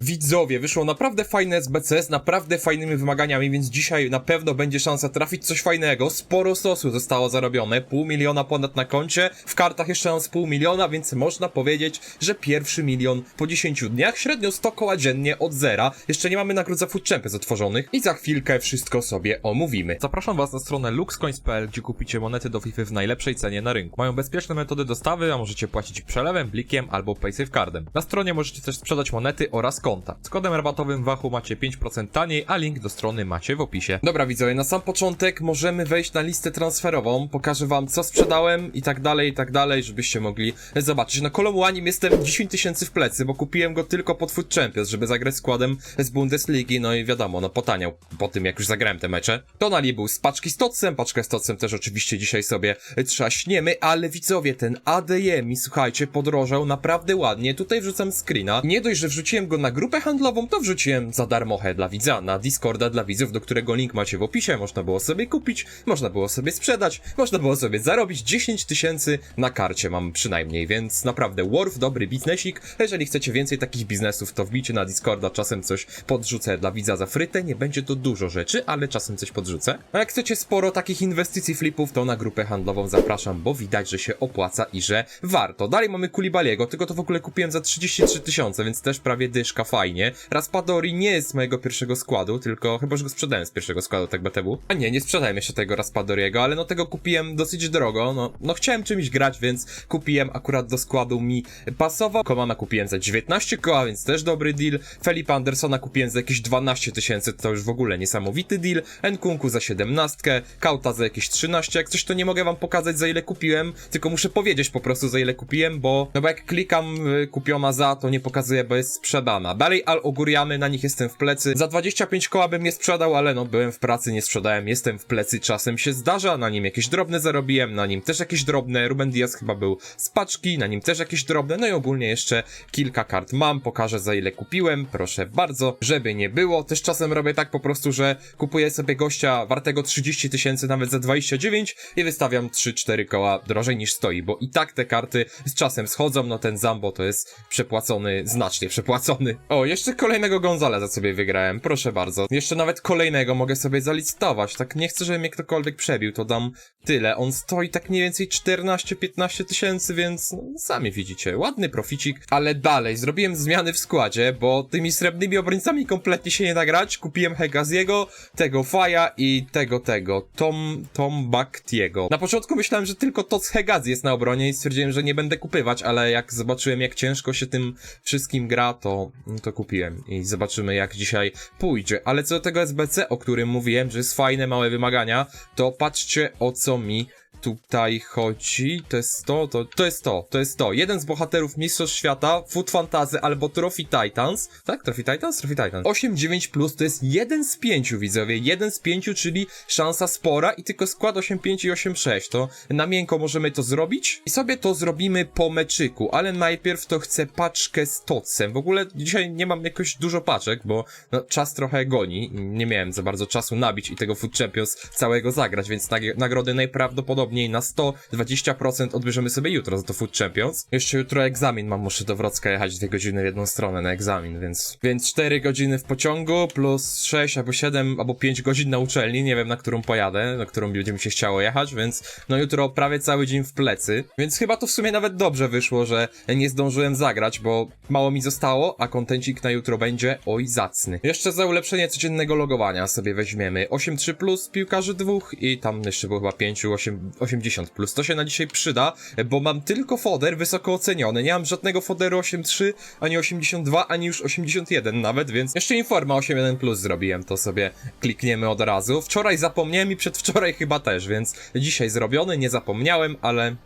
Widzowie, wyszło naprawdę fajne SBC z naprawdę fajnymi wymaganiami, więc dzisiaj na pewno będzie szansa trafić coś fajnego. Sporo sosu zostało zarobione, pół miliona ponad na koncie, w kartach jeszcze mam z pół miliona, więc można powiedzieć, że pierwszy milion po 10 dniach, średnio 100 koła dziennie od zera. Jeszcze nie mamy nagród za Food Champions otworzonych i za chwilkę wszystko sobie omówimy. Zapraszam was na stronę luxcoins.pl, gdzie kupicie monety do FIFA w najlepszej cenie na rynku. Mają bezpieczne metody dostawy, a możecie płacić przelewem, blikiem albo PaySafeCardem. Na stronie możecie też sprzedać monety oraz konta. Z kodem rabatowym Wachu macie 5% taniej, a link do strony macie w opisie. Dobra widzowie, na sam początek możemy wejść na listę transferową, pokażę wam co sprzedałem i tak dalej, i tak dalej, żebyście mogli zobaczyć. Na Kolomuanim jestem 10 tysięcy w plecy, bo kupiłem go tylko pod Food Champions, żeby zagrać składem z Bundesligi, no i wiadomo, no potaniał po tym jak już zagrałem te mecze. Tonali był z paczki z Tocem, paczkę z Tocem też oczywiście dzisiaj sobie trzaśniemy, ale widzowie, ten ADM, słuchajcie, podrożał naprawdę ładnie. Tutaj wrzucam screena. Nie dość, że wrzuciłem go na grupę handlową, to wrzuciłem za darmochę dla widza, na Discorda dla widzów, do którego link macie w opisie. Można było sobie kupić, można było sobie sprzedać, można było sobie zarobić 10 tysięcy na karcie mam przynajmniej, więc naprawdę worth, dobry biznesik. Jeżeli chcecie więcej takich biznesów, to wbijcie na Discorda, czasem coś podrzucę dla widza za frytę. Nie będzie to dużo rzeczy, ale czasem coś podrzucę. A jak chcecie sporo takich inwestycji flipów, to na grupę handlową zapraszam, bo widać, że się opłaca i że warto. Dalej mamy Kulibaliego, tylko to w ogóle kupiłem za 33 tysiące, więc też prawie dyszka fajnie. Raspadori nie jest z mojego pierwszego składu, tylko chyba, że go sprzedałem z pierwszego składu, tak BTW. A nie, nie sprzedałem jeszcze tego Raspadoriego, ale no tego kupiłem dosyć drogo, no, no chciałem czymś grać, więc kupiłem akurat do składu mi pasował. Komana kupiłem za 19 koła, więc też dobry deal. Felipe Andersona kupiłem za jakieś 12 tysięcy, to już w ogóle niesamowity deal. Nkunku za 17, Kauta za jakieś 13, jak coś to nie mogę wam pokazać za ile kupiłem, tylko muszę powiedzieć po prostu za ile kupiłem, bo no bo jak klikam y, kupiona za, to nie pokazuje, bo jest sprzedana. Dalej Al Oguriany, na nich jestem w plecy. Za 25 koła bym nie sprzedał, ale no byłem w pracy, nie sprzedałem, jestem w plecy, czasem się zdarza, na nim jakieś drobne zarobiłem, na nim też jakieś drobne, Ruben Diaz chyba był z paczki, na nim też jakieś drobne, no i ogólnie jeszcze kilka kart mam, pokażę za ile kupiłem, proszę bardzo, żeby nie było. Też czasem robię tak po prostu, że kupuję sobie gościa wartego 30 tysięcy, nawet za 29 i wystawiam 3-4 koła drożej niż stoi, bo i tak te karty z czasem schodzą, no ten Zambo to jest przepłacony, znacznie przepłacony. O, jeszcze kolejnego Gonzaleza sobie wygrałem, proszę bardzo. Jeszcze nawet kolejnego mogę sobie zalicytować, tak nie chcę, żeby mnie ktokolwiek przebił, to dam tyle. On stoi tak mniej więcej 14-15 tysięcy, więc no, sami widzicie, ładny proficik, ale dalej, zrobiłem zmiany w składzie, bo tymi srebrnymi obrońcami kompletnie się nie da grać, kupiłem Hegaziego, tego Faja i tego, tego, Tom, Tom Baktiego. Na początku myślałem, że tylko Tots Hegazi jest na obronie i stwierdziłem, że nie będę kupywać, ale jak zobaczyłem, jak ciężko się tym wszystkim gra, to, to kupiłem i zobaczymy, jak dzisiaj pójdzie. Ale co do tego SBC, o którym mówiłem, że jest fajne, małe wymagania, to patrzcie o co mi tutaj chodzi. To jest to, to, to jest to, to jest to. Jeden z bohaterów Mistrzostw Świata, Food Fantasy albo Trophy Titans. Tak? Trophy Titans? Trophy Titans. 8-9 plus to jest jeden z pięciu, widzowie. Jeden z pięciu, czyli szansa spora i tylko skład 8-5 i 8-6. To na miękko możemy to zrobić i sobie to zrobimy po meczyku, ale najpierw to chcę paczkę z tocem. W ogóle dzisiaj nie mam jakoś dużo paczek, bo no, czas trochę goni. Nie miałem za bardzo czasu nabić i tego Food Champions całego zagrać, więc nag nagrody najprawdopodobniej na 120% odbierzemy sobie jutro za to Food Champions. Jeszcze jutro egzamin mam, muszę do Wrocka jechać dwie godziny w jedną stronę na egzamin, więc więc 4 godziny w pociągu plus 6 albo 7 albo 5 godzin na uczelni, nie wiem na którą pojadę, na którą będzie mi się chciało jechać, więc no jutro prawie cały dzień w plecy, więc chyba to w sumie nawet dobrze wyszło, że nie zdążyłem zagrać, bo mało mi zostało, a kontencik na jutro będzie oj zacny. Jeszcze za ulepszenie codziennego logowania sobie weźmiemy 8-3 plus piłkarzy dwóch i tam jeszcze było chyba 5, 8, 80 plus. To się na dzisiaj przyda, bo mam tylko foder wysoko oceniony. Nie mam żadnego foderu 8.3, ani 82, ani już 81 nawet, więc jeszcze informa 8.1 plus zrobiłem, to sobie klikniemy od razu. Wczoraj zapomniałem i przedwczoraj chyba też, więc dzisiaj zrobiony, nie zapomniałem, ale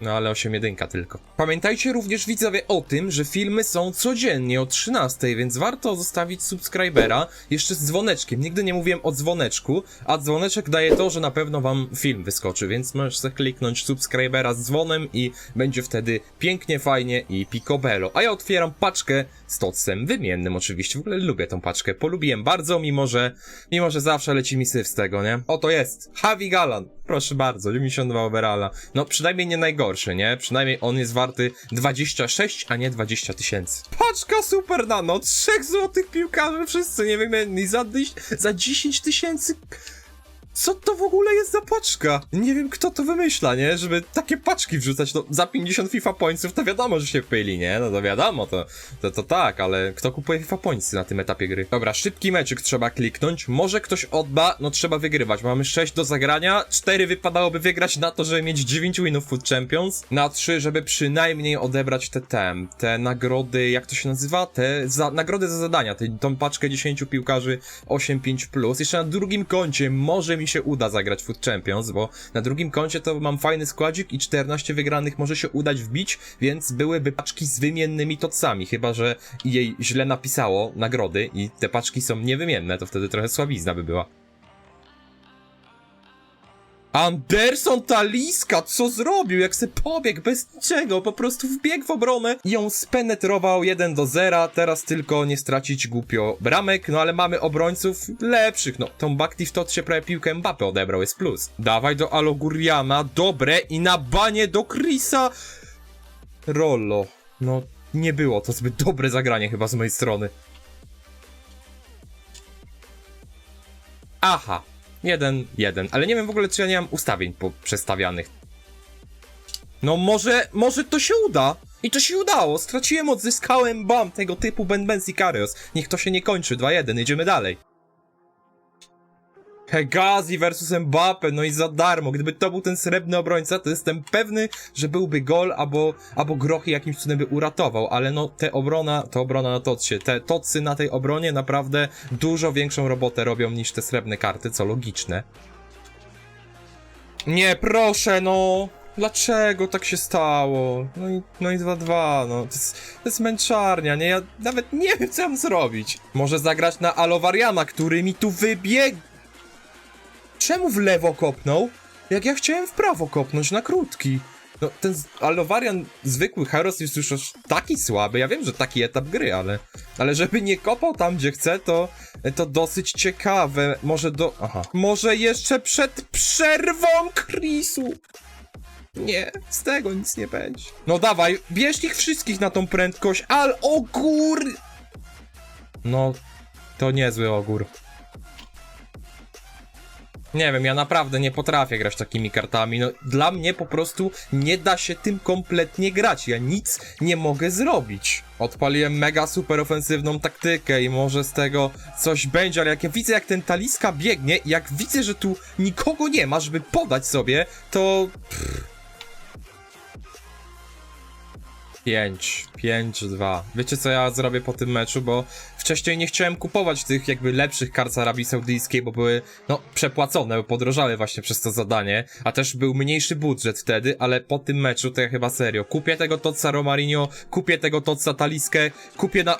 no ale 8.1 tylko. Pamiętajcie również widzowie o tym, że filmy są codziennie o 13, więc warto zostawić subskrybera jeszcze z dzwoneczkiem. Nigdy nie mówiłem o dzwoneczku, a dzwoneczek daje to, że na pewno wam film wyskoczy, więc możesz kliknąć subskrybera z dzwonem i będzie wtedy pięknie, fajnie i picobello. A ja otwieram paczkę z tocem wymiennym oczywiście. W ogóle lubię tą paczkę, polubiłem bardzo, mimo że, mimo że zawsze leci mi syf z tego, nie? Oto jest, Javi Galan. Proszę bardzo, 92 overalla. No przynajmniej nie najgorszy, nie? Przynajmniej on jest warty 26, a nie 20 tysięcy. Paczka Super Nano, trzech złotych piłkarzy, wszyscy niewymienni, za, dyś- za 10 tysięcy... Co to w ogóle jest za paczka? Nie wiem, kto to wymyśla, nie? Żeby takie paczki wrzucać, no za 50 FIFA pointsów to wiadomo, że się pyli, nie? No to wiadomo, to, to, to tak, ale kto kupuje FIFA pointsy na tym etapie gry? Dobra, szybki meczyk trzeba kliknąć, może ktoś odda, no trzeba wygrywać. Mamy 6 do zagrania, 4 wypadałoby wygrać na to, żeby mieć 9 winów Food Champions, na 3, żeby przynajmniej odebrać te tem, te nagrody, jak to się nazywa? Te za, nagrody za zadania, te, tą paczkę 10 piłkarzy 8-5+. Plus. Jeszcze na drugim koncie może mi się uda zagrać Food Champions, bo na drugim koncie to mam fajny składzik i 14 wygranych może się udać wbić, więc byłyby paczki z wymiennymi tocami, chyba że jej źle napisało nagrody i te paczki są niewymienne, to wtedy trochę słabizna by była. Anderson Taliska, co zrobił? Jak se pobiegł bez niczego, po prostu wbiegł w obronę i ją spenetrował 1 do 0. Teraz tylko nie stracić głupio bramek, no ale mamy obrońców lepszych. No, tą Bakti w tot się prawie piłkę Mbappe odebrał, jest plus. Dawaj do Aloguriana, dobre i na banie do Chrisa. Rollo, no nie było to zbyt dobre zagranie chyba z mojej strony. Aha, jeden, jeden, ale nie wiem w ogóle, czy ja nie mam ustawień przestawianych. No może, może to się uda. I to się udało, straciłem, odzyskałem, bam, tego typu Ben Ben Sicarios. Niech to się nie kończy, 2-1, jedziemy dalej. Hegazi versus Mbappe, no i za darmo. Gdyby to był ten srebrny obrońca, to jestem pewny, że byłby gol, albo, albo Grochy jakimś cudem by uratował, ale no, te obrona, to obrona na totsie, te tocy na tej obronie naprawdę dużo większą robotę robią niż te srebrne karty, co logiczne. Nie, proszę, no! Dlaczego tak się stało? No i, no i 2-2, no. To jest, to jest męczarnia, nie? Ja nawet nie wiem, co mam zrobić. Może zagrać na Alowariana, który mi tu wybiegł. Czemu w lewo kopnął? Jak ja chciałem w prawo kopnąć, na krótki. No, ten Alowarian zwykły Heros jest już aż taki słaby. Ja wiem, że taki etap gry, ale... Ale żeby nie kopał tam, gdzie chce, to... To dosyć ciekawe. Może do... Aha. Może jeszcze przed przerwą Chrisu. Nie, z tego nic nie będzie. No dawaj, bierz ich wszystkich na tą prędkość, al ogór! No, to niezły ogór. Nie wiem, ja naprawdę nie potrafię grać takimi kartami. No, dla mnie po prostu nie da się tym kompletnie grać. Ja nic nie mogę zrobić. Odpaliłem mega super ofensywną taktykę i może z tego coś będzie, ale jak ja widzę, jak ten Taliska biegnie, jak widzę, że tu nikogo nie ma, żeby podać sobie, to 5, 5, 2. Wiecie co ja zrobię po tym meczu, bo wcześniej nie chciałem kupować tych jakby lepszych kart z Arabii Saudyjskiej, bo były, no, przepłacone, bo podrożały właśnie przez to zadanie, a też był mniejszy budżet wtedy, ale po tym meczu to ja chyba serio. Kupię tego Totsa Romarinho, kupię tego Totsa Taliskę, kupię na...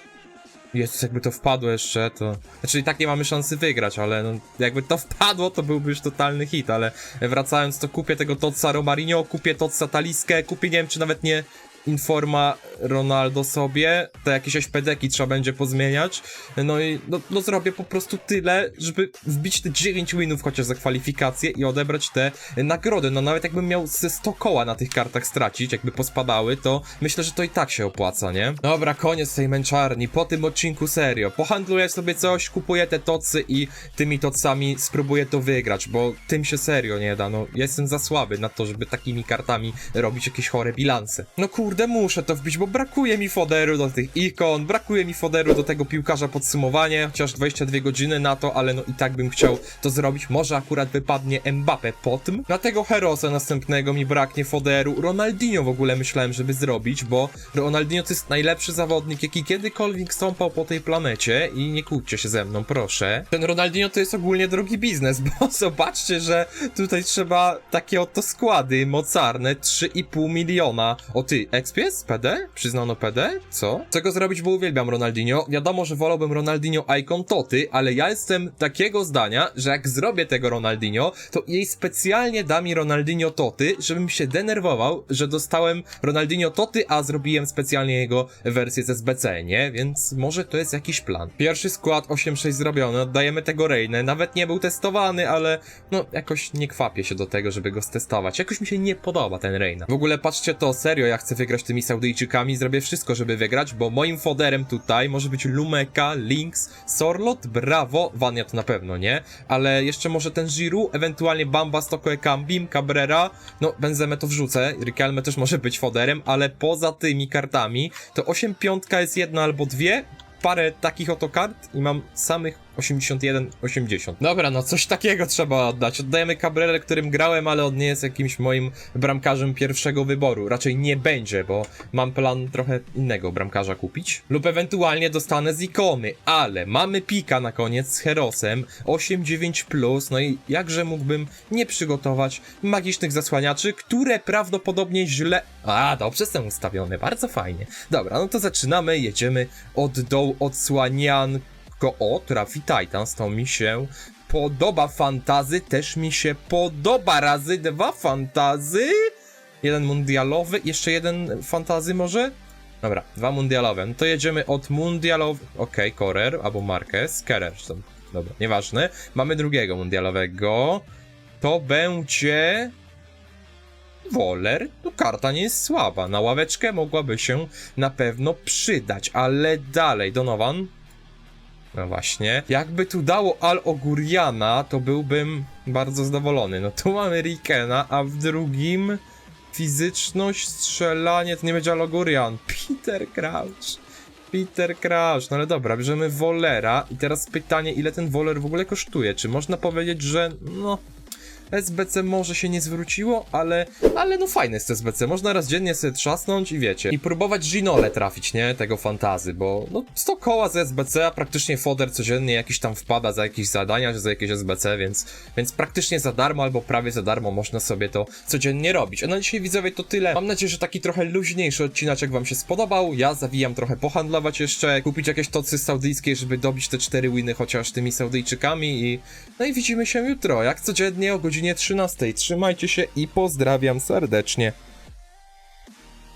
Jezus, jakby to wpadło jeszcze, to... Znaczy i tak nie mamy szansy wygrać, ale no, jakby to wpadło, to byłby już totalny hit, ale wracając, to kupię tego Totsa Romarinho, kupię Totsa Taliskę, kupię, nie wiem, czy nawet nie Informa Ronaldo sobie, te jakieś ośpedeki trzeba będzie pozmieniać, no i no, no zrobię po prostu tyle, żeby wbić te 9 winów chociaż za kwalifikacje i odebrać te nagrody, no nawet jakbym miał ze 100 koła na tych kartach stracić, jakby pospadały, to myślę, że to i tak się opłaca, nie? Dobra, koniec tej męczarni, po tym odcinku serio, pohandluję sobie coś, kupuję te tocy i tymi tocami spróbuję to wygrać, bo tym się serio nie da, no jestem za słaby na to, żeby takimi kartami robić jakieś chore bilanse. No kurde, muszę to wbić, bo brakuje mi foderu do tych ikon, brakuje mi foderu do tego piłkarza podsumowanie, chociaż 22 godziny na to, ale no i tak bym chciał to zrobić. Może akurat wypadnie Mbappe po tym. Na tego Herosa następnego mi braknie foderu. Ronaldinho w ogóle myślałem, żeby zrobić, bo Ronaldinho to jest najlepszy zawodnik, jaki kiedykolwiek stąpał po tej planecie i nie kłóćcie się ze mną, proszę. Ten Ronaldinho to jest ogólnie drogi biznes, bo zobaczcie, że tutaj trzeba takie oto składy mocarne, 3,5 miliona. O ty, Expies? PD? Przyznano PD? Co? Czego zrobić, bo uwielbiam Ronaldinho. Wiadomo, że wolałbym Ronaldinho Icon Toty, ale ja jestem takiego zdania, że jak zrobię tego Ronaldinho, to jej specjalnie da mi Ronaldinho Toty, żebym się denerwował, że dostałem Ronaldinho Toty, a zrobiłem specjalnie jego wersję z SBC, nie? Więc może to jest jakiś plan. Pierwszy skład 8-6 zrobiony, oddajemy tego Reynę, nawet nie był testowany, ale no jakoś nie kwapię się do tego, żeby go stestować. Jakoś mi się nie podoba ten Reyna. W ogóle patrzcie to, serio, ja chcę wygrać tymi Saudyjczykami, zrobię wszystko, żeby wygrać, bo moim foderem tutaj może być Lumeka, Lynx, Sorlot, Bravo, Vania to na pewno, nie? Ale jeszcze może ten Giroud, ewentualnie Bamba, Stoko Ekambim, Cabrera, no Benzemę to wrzucę, Riquelme też może być foderem, ale poza tymi kartami to 8 piątka jest jedna albo dwie, parę takich oto kart i mam samych 81-80. Dobra, no coś takiego trzeba oddać. Oddajemy Cabrera, którym grałem, ale on nie jest jakimś moim bramkarzem pierwszego wyboru. Raczej nie będzie, bo mam plan trochę innego bramkarza kupić. Lub ewentualnie dostanę z ikony, ale mamy pika na koniec z Herosem 8-9+, plus, no i jakże mógłbym nie przygotować magicznych zasłaniaczy, które prawdopodobnie źle... A, dobrze są ustawione, bardzo fajnie. Dobra, no to zaczynamy, jedziemy od dołu O, trafi Titans, to mi się podoba. Fantazy też mi się podoba. Razy dwa fantazy. Jeden mundialowy, jeszcze jeden fantazy może? Dobra, dwa mundialowe. No to jedziemy od mundialowy. Okej, Korer albo Marquez. Kerer, tam. Dobra, nieważne. Mamy drugiego mundialowego. To będzie. Woler, no karta nie jest słaba. Na ławeczkę mogłaby się na pewno przydać, ale dalej, Donovan. No właśnie. Jakby tu dało Al Oguriana, to byłbym bardzo zadowolony. No tu mamy Rikena, a w drugim fizyczność, strzelanie, to nie będzie Al Ogurian. Peter Crouch. Peter Crouch, no ale dobra, bierzemy Wolera i teraz pytanie, ile ten Woler w ogóle kosztuje? Czy można powiedzieć, że no... SBC może się nie zwróciło, ale, ale no fajne jest SBC, można raz dziennie sobie trzasnąć i wiecie, i próbować Ginole trafić, nie, tego fantazy, bo no 100 koła z SBC, a praktycznie foder codziennie jakiś tam wpada za jakieś zadania, za jakieś SBC, więc, więc praktycznie za darmo albo prawie za darmo można sobie to codziennie robić. A na dzisiaj widzowie to tyle, mam nadzieję, że taki trochę luźniejszy odcinaczek wam się spodobał, ja zawijam trochę pohandlować jeszcze, kupić jakieś tocy saudyjskie, żeby dobić te 4 winy chociaż tymi Saudyjczykami i no i widzimy się jutro, jak codziennie o godzinie 13. Trzymajcie się i pozdrawiam serdecznie.